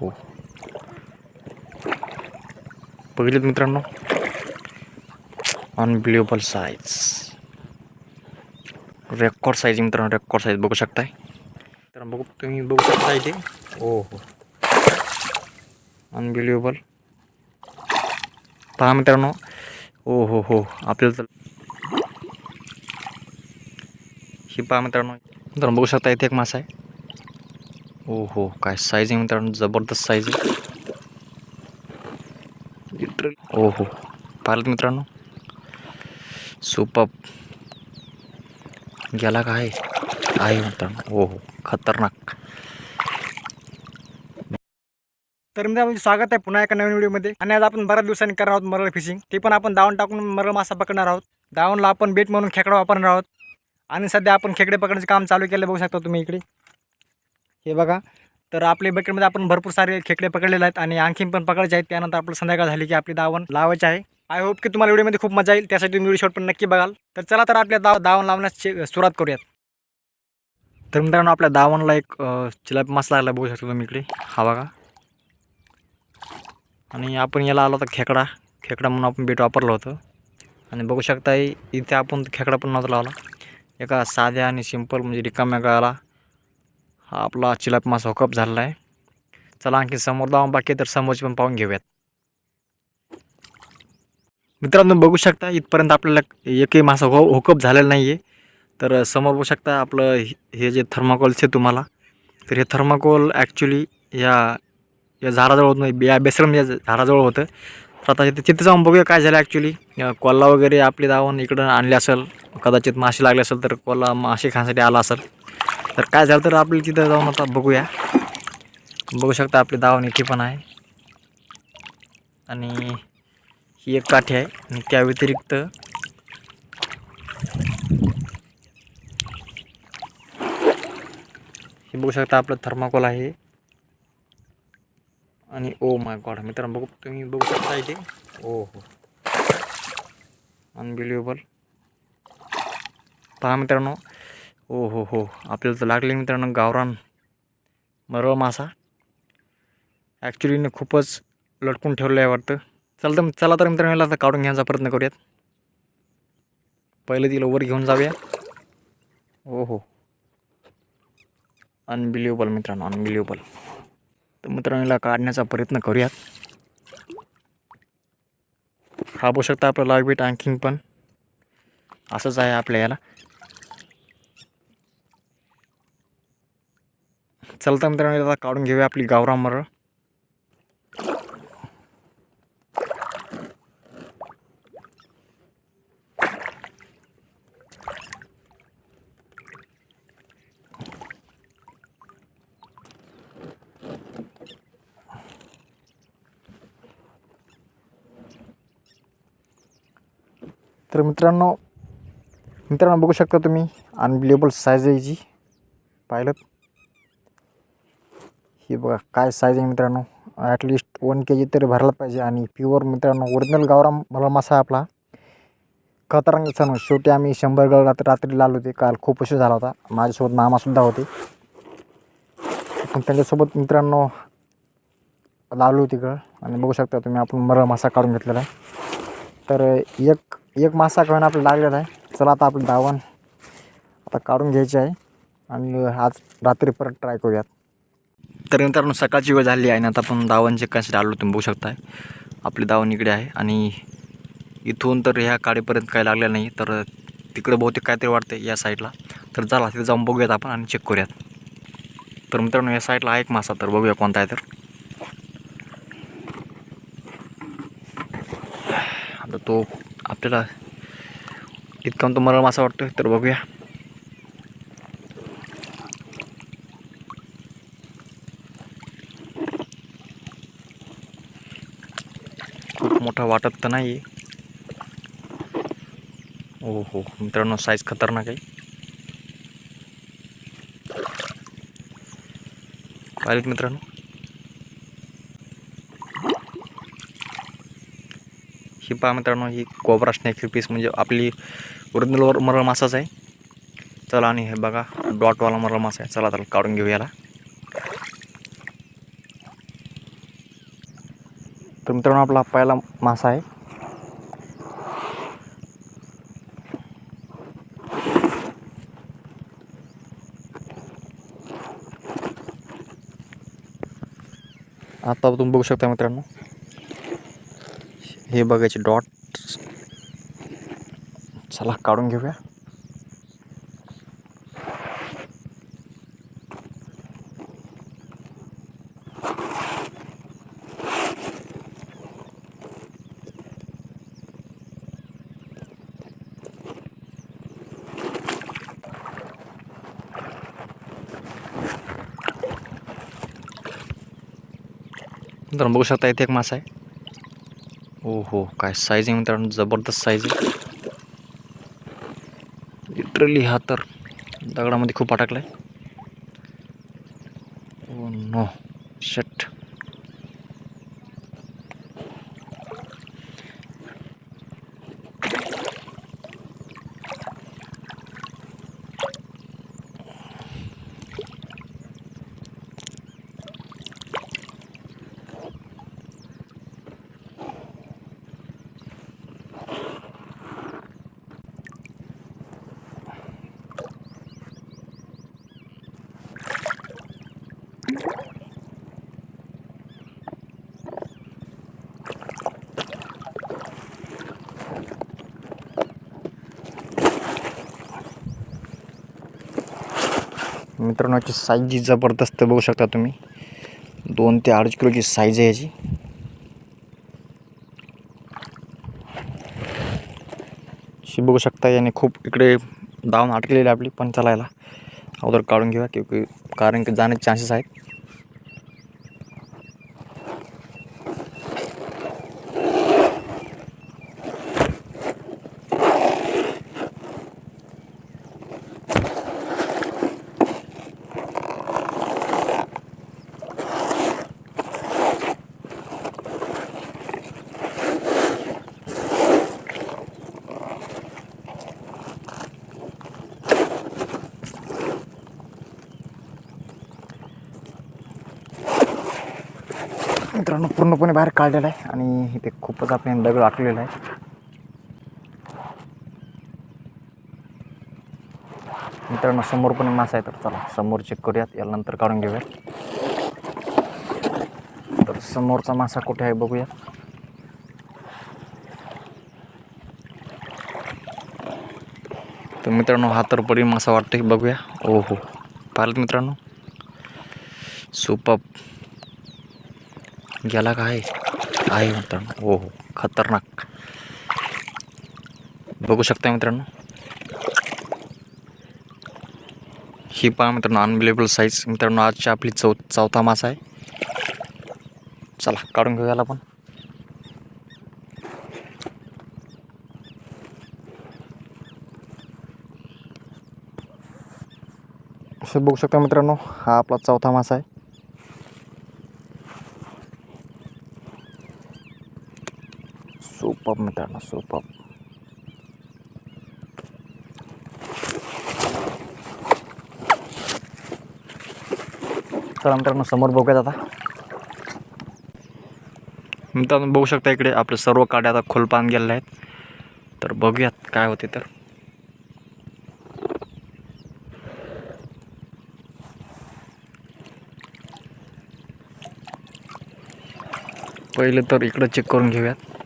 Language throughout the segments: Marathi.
हो. बघितलं मित्रांनो? अनबिलिएबल साईज रेकॉर्ड साईज मित्रांनो रेकॉर्ड साईज बघू शकताय. तर बघू तुम्ही बघू शकता इथे हो हो. अनबिलिएबल पहा मित्रांनो. हो हो हो. आपल्याला तर ही पहा मित्रांनो. मित्रांनो बघू शकता इथे एक मासा आहे. हो हो काय साईज आहे मित्रांनो? जबरदस्त साईज आहे. लिटरल हो हो पाहिलं मित्रांनो? सुपर गेला का आहे? मित्रांनो. हो हो खतरनाक. तर मित्रांनो स्वागत आहे पुन्हा एका नवीन व्हिडिओमध्ये आणि आज आपण बऱ्याच दिवसांनी करणार आहोत मरळ फिशिंग ते पण आपण दावण टाकून मरळ मासा पकडणार आहोत. दावणला आपण बेट म्हणून खेकडा वापरणार आहोत. आणि सध्या आपण खेकडे पकडण्याचे काम चालू केलं बघू शकता तुम्ही इकडे. हे बघा. तर आपल्या बकेटमध्ये आपण भरपूर सारे खेकडे पकडलेले आहेत आणि आणखीन पण पकडायचे आहेत. त्यानंतर आपलं संध्याकाळ झाली की आपली दावण लावायचे आहे. आय होप की तुम्हाला व्हिडिओमध्ये खूप मजा येईल. त्यासाठी तुम्ही व्हिडिओ शॉट पण नक्की बघाल. तर चला तर आपल्या दाव दावण लावण्यास सुरुवात करूयात. तर मित्रांनो आपल्या दावणला एक अ, चिलापी मासा लागला बघू शकतो तुम्ही इकडे. हा बघा. आणि आपण याला आलो होता खेकडा. खेकडा म्हणून आपण बेट वापरलं होतं. आणि बघू शकता इथे आपण खेकडा पण नव्हता लावला. एका साध्या आणि सिंपल म्हणजे रिकाम्या गळाला हा आपला चिलाप मासा हुकअप झालेला आहे चला आणखी समोर जाऊन बाकी तर समोरची पण पाहून घेऊयात. मित्रांनो बघू शकता इथपर्यंत आपल्याला एकही मासा हो हुकअप झालेला नाही आहे तर समोर बघू शकता आपलं हे- हे जे थर्माकोल्स आहे तुम्हाला तर हे थर्माकोल ॲक्च्युली या या झाडाजवळ होत नाही या बेसरम या झाडाजवळ होतं. तर आता तिथे तिथे जाऊन बघूया काय झालं ॲक्च्युली कोल्हा वगैरे आपली धावून इकडं आणली असेल कदाचित मासे लागले असेल तर कोल्हा मासे खाण्यासाठी आला असेल. तर काय झालं तर आपल्याला तिथं जाऊन आता बघूया. बघू शकता आपली दावण इथे पण आहे. आणि ही एक काठी आहे. आणि त्या व्यतिरिक्त हे बघू शकता आपलं थर्माकोल आहे. आणि ओ माय गॉड मित्रांनो बघू तुम्ही बघू शकता इथे. ओ हो अनबिलिएबल पहा मित्रांनो ओ हो हो. आपल्याला तर लागले मित्रांनो गावरान. मरळ मासा. ॲक्च्युलीनं खूपच लटकून ठेवलं आहे वाटतं. चल तर चला तर मित्रांनो याला आता काढून घ्यायचा प्रयत्न करूयात. पहिले तिला वर घेऊन जाऊया. ओ हो. हो. अनबिलिएबल मित्रांनो अनबिलिएबल तर मित्रांनो याला काढण्याचा प्रयत्न करूयात. हा शकता आपलं लाइट आणखीन पण. असंच आहे आपल्या याला. चलता मित्रांनो आता काढून घेऊया आपली गावराम मरळ. तर मित्रांनो मित्रांनो बघू शकता तुम्ही अनबिलेबल साईज आहे हिची पाहिलं? ही बघा काय साईज आहे मित्रांनो? ॲटलिस्ट वन के जी तरी भरायला पाहिजे. आणि प्युअर मित्रांनो ओरिजिनल गावराम मला मासा आपला. खतरंग सण शेवटी आम्ही शंभर गळ रात्री रात्री लावले होते. काल खूप उशीर झाला होता. माझ्यासोबत मामासुद्धा होते. पण त्यांच्यासोबत मित्रांनो लावली होती गळ आणि बघू शकता तुम्ही आपण मरळ मासा काढून घेतलेला आहे. तर एक एक मासा कळून आपल्याला लागलेला आहे. चला आता आपलं दावण आता काढून घ्यायची आहे. आणि आज रात्री परत ट्राय करूयात. तर मित्रांनो सकाळची वेळ झाली आहे ना आता आपण दावणचे कसे आलो तुम्ही बघू शकताय. आपली दावण इकडे आहे आणि इथून तर ह्या काडीपर्यंत काय लागलं नाही तर तिकडे बहुतेक काहीतरी वाटते या साईडला. तर चला तिथे जाऊन बघूयात आपण आणि चेक करूयात. तर मित्रांनो या साईडला आहे एक मासा तर बघूया कोणता आहे तर. आता तो आपल्याला इतका तो मरळ मासा वाटतोय तर बघूया. खूप मोठा वाटत तर नाही हो हो मित्रांनो साईज खतरनाक आहे. पाहिलेत मित्रांनो? ही पहा मित्रांनो ही कोबरा स्नॅक पीस म्हणजे आपली ओरिजिनल मरळ मासाच आहे. चला आणि हे बघा डॉटवाला मरळ मासा आहे. चला त्याला काढून घेऊ याला. तर मित्रांनो आपला पहिला मासा आहे आता तुम्ही बघू शकता मित्रांनो हे बघायचे डॉट चला काढून घेऊया मित्रांनो बघू शकता इथे एक मासा आहे. ओ हो काय साईज आहे मित्रांनो जबरदस्त साईज आहे. लिटरली हा तर दगडामध्ये खूप अटकलाय. आहे नो शट मित्रांनो याची साईज जी जबरदस्त बघू शकता तुम्ही. दोन ते अडीच किलोची साईज आहे याची. शी बघू शकता याने खूप इकडे दावून अटकलेली आपली पण चालायला. अगोदर काढून घेऊया की कारण की जाण्याचे चान्सेस आहेत. मित्रांनो पूर्णपणे बाहेर काढलेला आहे आणि इथे खूपच आपले दगड आटलेला आहे. मित्रांनो समोर पण मासा आहे तर चला समोर चेक करूयात याला नंतर काढून घेऊयात. तर समोरचा मासा कुठे आहे बघूया तर मित्रांनो हा तर पडी मासा वाटते बघूया. ओ हो पाहिलं मित्रांनो? सुपप गेला काय? आहे मित्रांनो हो हो. खतरनाक. बघू शकता मित्रांनो. ही पहा मित्रांनो अनबिलेबल साईज मित्रांनो आजची आपली चौ चौथा मासा आहे. चला काढून घेऊयाला याला पण असं बघू शकता मित्रांनो हा आपला चौथा मासा आहे. सुपअप मित्रांनो सुपअप चला मित्रांनो समोर बघूयात आता. मित्रांनो बघू शकता इकडे आपले सर्व काड्या आता खोलपान गेलेल्या आहेत. तर बघूयात काय होते तर. पहिले तर इकडं चेक करून घेऊयात.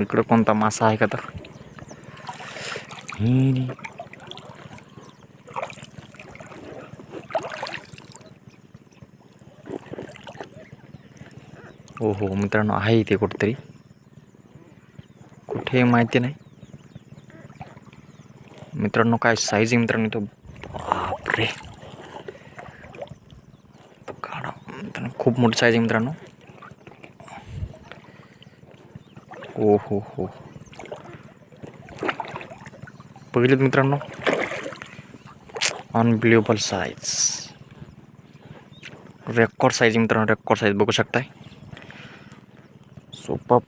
इकडं कोणता मासा आहे का तर. हो हो मित्रांनो आहे इथे कुठेतरी. कुठे माहिती नाही. मित्रांनो काय साईज आहे मित्रांनो तो? बापरे. काढा. मित्रांनो खूप मोठी साईज आहे मित्रांनो. ओ हो. हो बघितलं मित्रांनो अनबिलिव्हेबल साईज रेकॉर्ड साईज मित्रांनो रेकॉर्ड साईज बघू शकताय. सोपा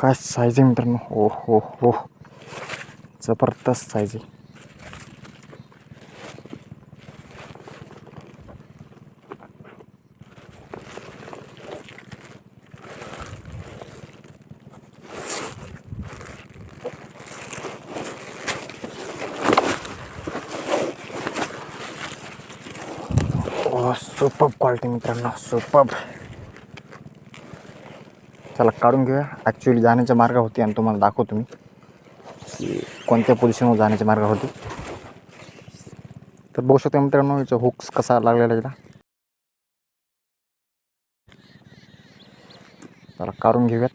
काय साईज आहे मित्रांनो? हो हो. हो जबरदस्त साईज आहे. सुपब क्वालिटी मित्रांनो सुपब चला काढून घेऊया. ॲक्च्युली जाण्याच्या मार्ग होती आणि तुम्हाला दाखवतो मी. की कोणत्या पोझिशनवर जाण्याचे मार्ग होती. तर बघू शकता मित्रांनो याचा हुक्स कसा लागलेला आहे चला काढून घेऊयात.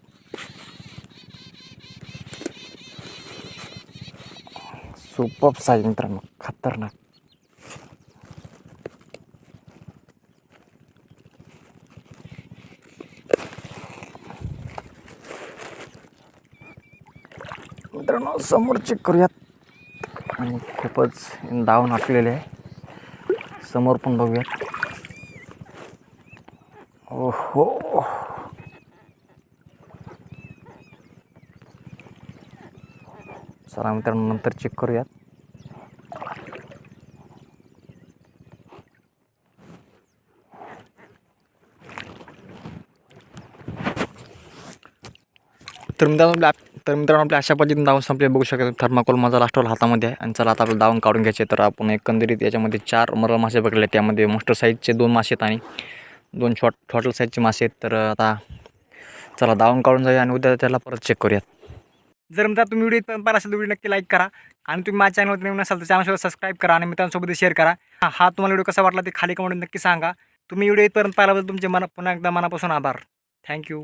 सुपब साईज मित्रांनो खतरनाक. मित्रांनो समोर चेक करूयात. आणि खूपच डाऊन आपलेले आहे. समोर पण बघूयात. ओहो. चला मित्रांनो नंतर चेक करूयात. तर मित्रांनो आपल्या तर मित्रांनो आपल्या अशा पद्धतीने दावून संपले. बघू शकता थर्माकोल माझा लास्टवर हातामध्ये आहे. आणि चला आता आपलं दावून काढून घ्यायचे. तर आपण एकंदरीत याच्यामध्ये चार मरल मासे पकडले. त्यामध्ये मोस्टर साईजचे दोन मासे आहेत आणि दोन शॉर्ट टोटल साईजचे मासे आहेत. तर आता चला दावून काढून जाऊया आणि उद्या त्याला परत चेक करूयात. जर मित्र तुम्ही व्हिडिओ पाहिला असेल तर व्हिडिओ नक्की लाईक करा. आणि तुम्ही माझ्या चॅनलवर नवीन असाल तर चॅनलसोबत सबस्क्राईब करा आणि मित्रांसोबत शेअर करा. हा हा तुम्हाला व्हिडिओ कसा वाटला ते खाली कमेंट नक्की सांगा. तुम्ही व्हिडिओ इथपर्यंत पाहिल्याबद्दल तुमचे मना पुन्हा एकदा मनापासून आभार. थँक्यू